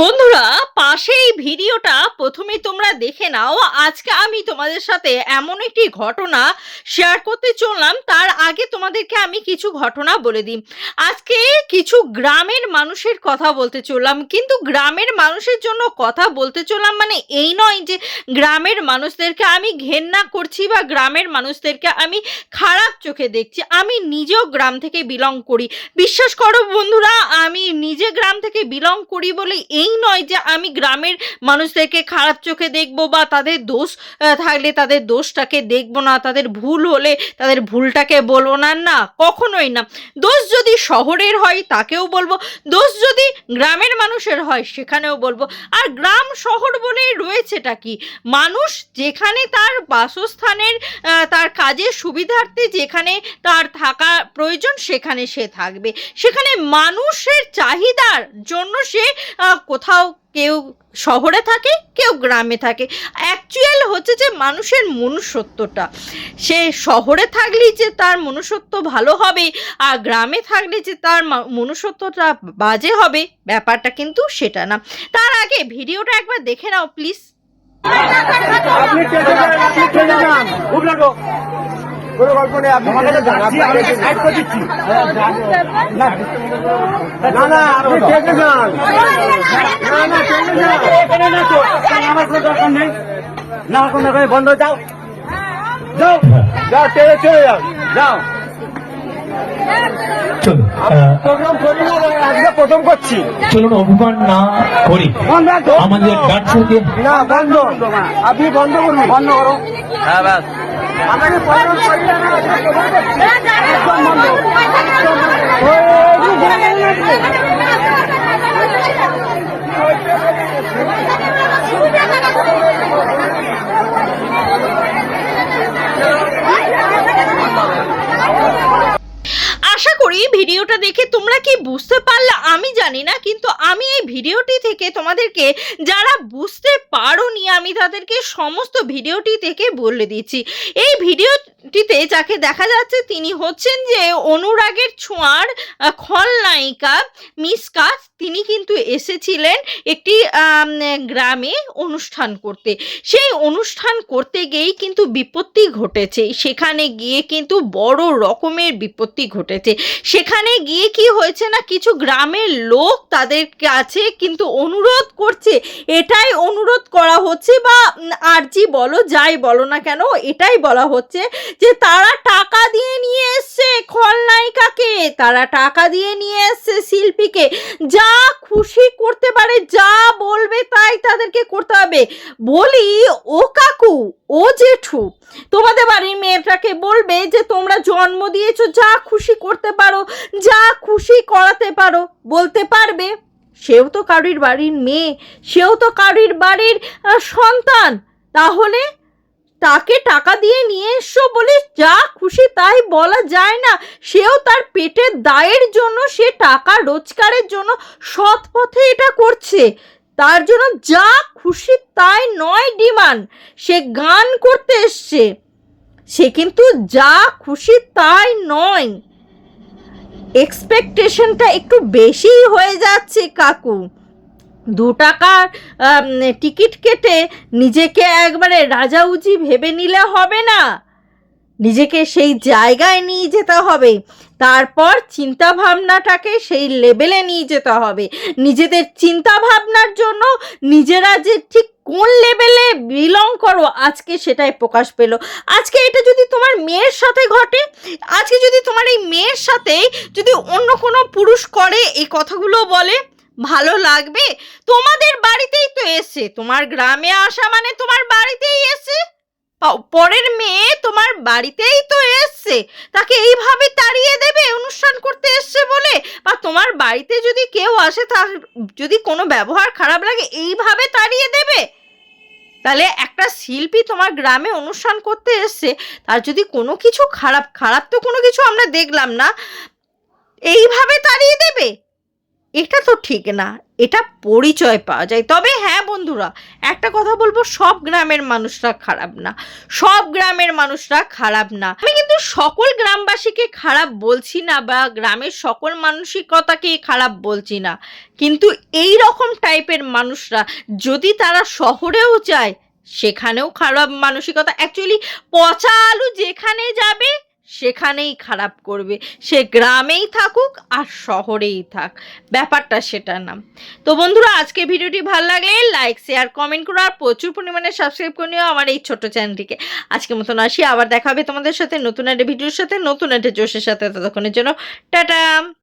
বন্ধুরা পাশে এই ভিডিওটা প্রথমে তোমরা দেখে নাও। আজকে আমি তোমাদের সাথে এমন একটি ঘটনা শেয়ার করতে চললাম। তার আগে তোমাদেরকে আমি কিছু ঘটনা বলে দিই। আজকে কিছু গ্রামের মানুষের কথা বলতে চললাম। কিন্তু গ্রামের মানুষের জন্য কথা বলতে চললাম মানে এই নয় যে গ্রামের মানুষদেরকে আমি ঘেন্না করছি বা গ্রামের মানুষদেরকে আমি খারাপ চোখে দেখছি। আমি নিজেও গ্রাম থেকে বিলং করি। বিশ্বাস করো বন্ধুরা, আমি নিজে গ্রাম থেকে বিলং করি বলে এই নয় যে আমি গ্রামের মানুষদেরকে খারাপ চোখে দেখব বা তাদের দোষ থাকলে তাদের দোষটাকে দেখব না, তাদের ভুল হলে তাদের ভুলটাকে বলব না না, কখনোই না। দোষ যদি শহরের হয় তাকেও বলব, দোষ যদি গ্রামের মানুষের হয় সেখানেও বলব। আর গ্রাম, শহর বলেই রয়েছেটা কি? মানুষ যেখানে তার বাসস্থানের তার কাজের সুবিধার্থে যেখানে তার থাকা প্রয়োজন সেখানে সে থাকবে। সেখানে মানুষের চাহিদার জন্য সে কোথাও কেউ শহরে থাকে, কেউ গ্রামে থাকে। অ্যাকচুয়াল হচ্ছে যে মানুষের মনুষ্যত্বটা। সে শহরে থাকলেই যে তার মনুষ্যত্ব ভালো হবে আর গ্রামে থাকলে যে তার মনুষ্যত্বটা বাজে হবে, ব্যাপারটা কিন্তু সেটা না। তার আগে ভিডিওটা একবার দেখে নাও প্লিজ কোনো গল্প নেই আপনি না না না আপনি টেকে যান না না টেকে যান আমার কোনো দরকার নেই না কোনো বন্ধ যাও যাও যাও টেকে চলে যাও যাও প্রথম করছি চলুন অভিমান না করি। আমাদের না বন্ধ আপনি বন্ধ করুন বন্ধ করো হ্যাঁ ব্যাস আমাকে একদম বন্ধ ওই, একটু জায়গা নিয়ে আসবে। আশা করি ভিডিওটা দেখে তোমরা কি বুঝতে পারলে আমি জানি না, কিন্তু আমি এই ভিডিওটি থেকে তোমাদেরকে যারা বুঝতে পারোনি, আমি তাদেরকে সমস্ত ভিডিওটি থেকে বলে দিচ্ছি। এই ভিডিওটিতে যাকে দেখা যাচ্ছে তিনি হচ্ছেন যে অনুরাগের ছোঁয়ার খলনায়িকা মিসকা তিনি কিন্তু এসেছিলেন একটি গ্রামে অনুষ্ঠান করতে। সেই অনুষ্ঠান করতে গিয়েই কিন্তু বিপত্তি ঘটেছে। সেখানে গিয়ে কিন্তু বড় রকমের বিপত্তি ঘটেছে। সেখানে গিয়ে কি হয়েছে না কিছু গ্রামের লোক তাদের কাছে কিন্তু অনুরোধ করছে? এটাই অনুরোধ করা হচ্ছে বা আর্জি বলো, যাই বলো না কেন, এটাই বলা হচ্ছে যে তারা টাকা দিয়ে নিয়ে তারা টাকা দিয়ে নিয়ে এসছে শিল্পীকে। যা খুশি করতে পারে, যা বলবে তাই তাদেরকে করতে হবে। বলি, ও কাকু, ও জেঠু, তোমাদের বাড়ির মেয়েটাকে বলবে যে, তোমরা জন্ম দিয়েছ, যা খুশি করতে পারো, যা খুশি করাতে পারো। বলতে পারবে, সেও তো কারুর বাড়ির মেয়ে, সেও তো কারুর বাড়ির সন্তান। তাহলে তাকে টাকা দিয়ে নিয়ে এসো বলে যা খুশি তাই বলা যায় না। সেও তার পেটের দায়ের জন্য, সে টাকা রোজগারের জন্য সৎ পথে এটা করছে। তার জন্য যা খুশি তাই নয় ডিমান্ড। সে গান করতে এসছে। সে কিন্তু যা খুশি তাই নয়। এক্সপেকটেশনটা একটু বেশিই হয়ে যাচ্ছে, কাকু। দু টাকার টিকিট কেটে নিজেকে একবারে রাজা উজি ভেবে নিলে হবে না। নিজেকে সেই জায়গায় নিয়ে যেতে হবে। তারপর চিন্তা ভাবনাটাকে সেই লেভেলে নিয়ে যেতে হবে। নিজেদের চিন্তা ভাবনার জন্য নিজেরা যে ঠিক কোন লেভেলে বিলং করো, আজকে সেটাই প্রকাশ পেল। আজকে এটা যদি তোমার মেয়ের সাথে ঘটে, আজকে যদি তোমার এই মেয়ের সাথে যদি অন্য কোনো পুরুষ করে, এই কথাগুলো বলে ভালো লাগবে? তোমাদের বাড়িতেই তো এসে। তোমার গ্রামে আসা মানে তোমার বাড়িতেই এসে? পরের মেয়ে তোমার বাড়িতেই তো এসছে তাকে এইভাবে তাড়িয়ে দেবে, অনুষ্ঠান করতে এসছে বলে? বা তোমার বাড়িতে যদি কেউ আসে তার, যদি কোনো ব্যবহার খারাপ লাগে, এইভাবে তাড়িয়ে দেবে? তাহলে একটা শিল্পী তোমার গ্রামে অনুষ্ঠান করতে এসছে, তার যদি কোনো কিছু খারাপ খারাপ তো কোনো কিছু আমরা দেখলাম না, এইভাবে তাড়িয়ে দেবে? এটা তো ঠিক না, এটা পরিচয় পাওয়া যায়। তবে হ্যাঁ বন্ধুরা, একটা কথা বলব, সব গ্রামের মানুষরা খারাপ না। সব গ্রামের মানুষরা খারাপ না। আমি কিন্তু সকল গ্রামবাসীকে খারাপ বলছি না বা গ্রামের সকল মানসিকতাকে খারাপ বলছি না। কিন্তু এই রকম টাইপের মানুষরা, যদি তারা শহরেও যায়, সেখানেও খারাপ মানসিকতা। অ্যাকচুয়ালি পচা আলু যেখানে যাবে সেখানেই খারাপ করবে। সে গ্রামেই থাকুক আর শহরেই থাক। ব্যাপারটা সেটা না তো বন্ধুরা, আজকে ভিডিওটি ভালো লাগলে লাইক শেয়ার কমেন্ট করো আর প্রচুর পরিমাণে সাবস্ক্রাইব করে নিও আমার এই ছোট চ্যানেলটিকে। আজকে মতন আসি, আবার দেখা হবে তোমাদের সাথে নতুন একটা ভিডিওর সাথে, নতুন একটা জোশের সাথে। ততক্ষণের জন্য, টাটা!